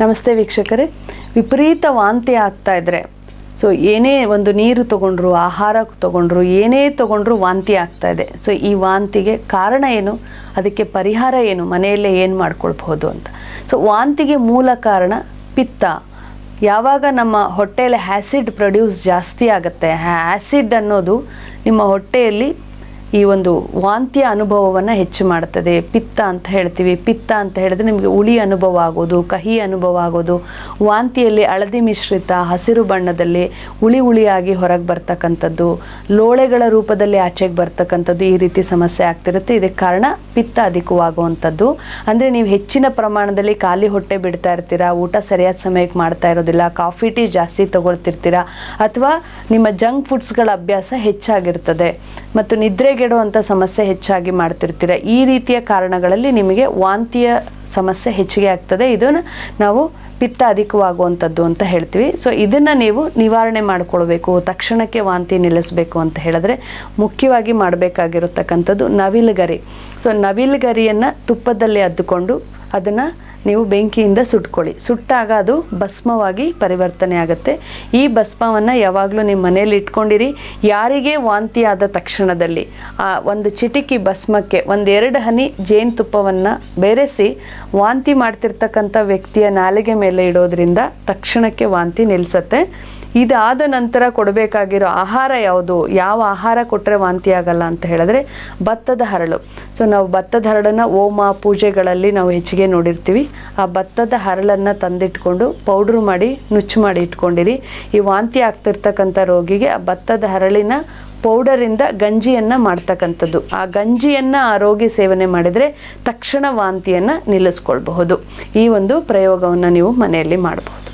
ನಮಸ್ತೆ ವೀಕ್ಷಕರೇ. ವಿಪರೀತ ವಾಂತಿ ಆಗ್ತಾ ಇದ್ರೆ, ಸೊ ಏನೇ ಒಂದು ನೀರು ತಗೊಂಡ್ರು, ಆಹಾರ ತಗೊಂಡ್ರು, ಏನೇ ತಗೊಂಡ್ರು ವಾಂತಿ ಆಗ್ತಾ ಇದೆ. ಸೊ ಈ ವಾಂತಿಗೆ ಕಾರಣ ಏನು? ಅದಕ್ಕೆ ಪರಿಹಾರ ಏನು? ಮನೆಯಲ್ಲೇ ಏನು ಮಾಡ್ಕೊಳ್ಬಹುದು ಅಂತ. ಸೊ ವಾಂತಿಗೆ ಮೂಲ ಕಾರಣ ಪಿತ್ತ. ಯಾವಾಗ ನಮ್ಮ ಹೊಟ್ಟೆಯಲ್ಲಿ ಆ್ಯಸಿಡ್ ಪ್ರೊಡ್ಯೂಸ್ ಜಾಸ್ತಿ ಆಗುತ್ತೆ ಆ್ಯಸಿಡ್ ಅನ್ನೋದು ನಿಮ್ಮ ಹೊಟ್ಟೆಯಲ್ಲಿ ಈ ಒಂದು ವಾಂತಿಯ ಅನುಭವವನ್ನು ಹೆಚ್ಚು ಮಾಡುತ್ತದೆ ಪಿತ್ತ ಅಂತ ಹೇಳ್ತೀವಿ. ಪಿತ್ತ ಅಂತ ಹೇಳಿದ್ರೆ ನಿಮಗೆ ಹುಳಿ ಅನುಭವ ಆಗೋದು, ಕಹಿ ಅನುಭವ ಆಗೋದು. ವಾಂತಿಯಲ್ಲಿ ಹಳದಿ ಮಿಶ್ರಿತ, ಹಸಿರು ಬಣ್ಣದಲ್ಲಿ ಹುಳಿ ಉಳಿಯಾಗಿ ಹೊರಗೆ ಬರ್ತಕ್ಕಂಥದ್ದು. ಲೋಳೆಗಳ ರೂಪದಲ್ಲಿ ಆಚೆಗೆ ಬರ್ತಕ್ಕಂಥದ್ದು ಈ ರೀತಿ ಸಮಸ್ಯೆ ಆಗ್ತಿರುತ್ತೆ. ಇದಕ್ಕೆ ಕಾರಣ ಪಿತ್ತ ಅಧಿಕವಾಗುವಂಥದ್ದು. ಅಂದರೆ ನೀವು ಹೆಚ್ಚಿನ ಪ್ರಮಾಣದಲ್ಲಿ ಖಾಲಿ ಹೊಟ್ಟೆ ಬಿಡ್ತಾ ಇರ್ತೀರಾ, ಊಟ ಸರಿಯಾದ ಸಮಯಕ್ಕೆ ಮಾಡ್ತಾ ಇರೋದಿಲ್ಲ, ಕಾಫಿ, ಟೀ ಜಾಸ್ತಿ ತಗೊಳ್ತಿರ್ತೀರಾ, ಅಥವಾ ನಿಮ್ಮ ಜಂಕ್ ಫುಡ್ಸ್ಗಳ ಅಭ್ಯಾಸ ಹೆಚ್ಚಾಗಿರ್ತದೆ. ಮತ್ತು ನಿದ್ರೆಗೆಡುವಂಥ ಸಮಸ್ಯೆ ಹೆಚ್ಚಾಗಿ ಮಾಡ್ತಿರ್ತೀರ. ಈ ರೀತಿಯ ಕಾರಣಗಳಲ್ಲಿ ನಿಮಗೆ ವಾಂತಿಯ ಸಮಸ್ಯೆ ಹೆಚ್ಚಿಗೆ ಆಗ್ತದೆ. ಇದನ್ನು ನಾವು ಪಿತ್ತ ಅಧಿಕವಾಗುವಂಥದ್ದು ಅಂತ ಹೇಳ್ತೀವಿ. ಸೊ ಇದನ್ನು ನೀವು ನಿವಾರಣೆ ಮಾಡಿಕೊಳ್ಬೇಕು. ತಕ್ಷಣಕ್ಕೆ ವಾಂತಿ ನಿಲ್ಲಿಸಬೇಕು ಅಂತ ಹೇಳಿದ್ರೆ ಮುಖ್ಯವಾಗಿ ಮಾಡಬೇಕಾಗಿರತಕ್ಕಂಥದ್ದು ನವಿಲುಗರಿ. ಸೊ ನವಿಲುಗರಿಯನ್ನು ತುಪ್ಪದಲ್ಲಿ ಅದ್ದುಕೊಂಡು ಅದನ್ನು ನೀವು ಬೆಂಕಿಯಿಂದ ಸುಟ್ಕೊಳ್ಳಿ. ಸುಟ್ಟಾಗ ಅದು ಭಸ್ಮವಾಗಿ ಪರಿವರ್ತನೆ ಆಗುತ್ತೆ. ಈ ಭಸ್ಮವನ್ನು ಯಾವಾಗಲೂ ನಿಮ್ಮ ಮನೆಯಲ್ಲಿ ಇಟ್ಕೊಂಡಿರಿ. ಯಾರಿಗೆ ವಾಂತಿ ಆದ ತಕ್ಷಣದಲ್ಲಿ ಆ ಒಂದು ಚಿಟಿಕಿ ಭಸ್ಮಕ್ಕೆ ಒಂದೆರಡು ಹನಿ ಜೇನುತುಪ್ಪವನ್ನು ಬೆರೆಸಿ ವಾಂತಿ ಮಾಡ್ತಿರ್ತಕ್ಕಂಥ ವ್ಯಕ್ತಿಯ ನಾಲಿಗೆ ಮೇಲೆ ಇಡೋದ್ರಿಂದ ತಕ್ಷಣಕ್ಕೆ ವಾಂತಿ ನಿಲ್ಲಿಸತ್ತೆ ಇದಾದ ನಂತರ ಕೊಡಬೇಕಾಗಿರೋ ಆಹಾರ ಯಾವುದು? ಯಾವ ಆಹಾರ ಕೊಟ್ಟರೆ ವಾಂತಿ ಆಗಲ್ಲ ಅಂತ ಹೇಳಿದ್ರೆ ಭತ್ತದ ಹರಳು. ಸೊ ನಾವು ಭತ್ತದ ಹರಳನ್ನು ಓಮ ಪೂಜೆಗಳಲ್ಲಿ ನಾವು ಹೆಚ್ಚಿಗೆ ನೋಡಿರ್ತೀವಿ. ಆ ಭತ್ತದ ಹರಳನ್ನು ತಂದಿಟ್ಕೊಂಡು ಪೌಡ್ರ್ ಮಾಡಿ, ನುಚ್ಚು ಮಾಡಿ ಇಟ್ಕೊಂಡಿರಿ. ಈ ವಾಂತಿ ಆಗ್ತಿರ್ತಕ್ಕಂಥ ರೋಗಿಗೆ ಆ ಭತ್ತದ ಹರಳಿನ ಪೌಡರಿಂದ ಗಂಜಿಯನ್ನು ಮಾಡ್ತಕ್ಕಂಥದ್ದು. ಆ ಗಂಜಿಯನ್ನು ಆ ರೋಗಿ ಸೇವನೆ ಮಾಡಿದರೆ ತಕ್ಷಣ ವಾಂತಿಯನ್ನು ನಿಲ್ಲಿಸ್ಕೊಳ್ಬಹುದು. ಈ ಒಂದು ಪ್ರಯೋಗವನ್ನು ನೀವು ಮನೆಯಲ್ಲಿ ಮಾಡಬಹುದು.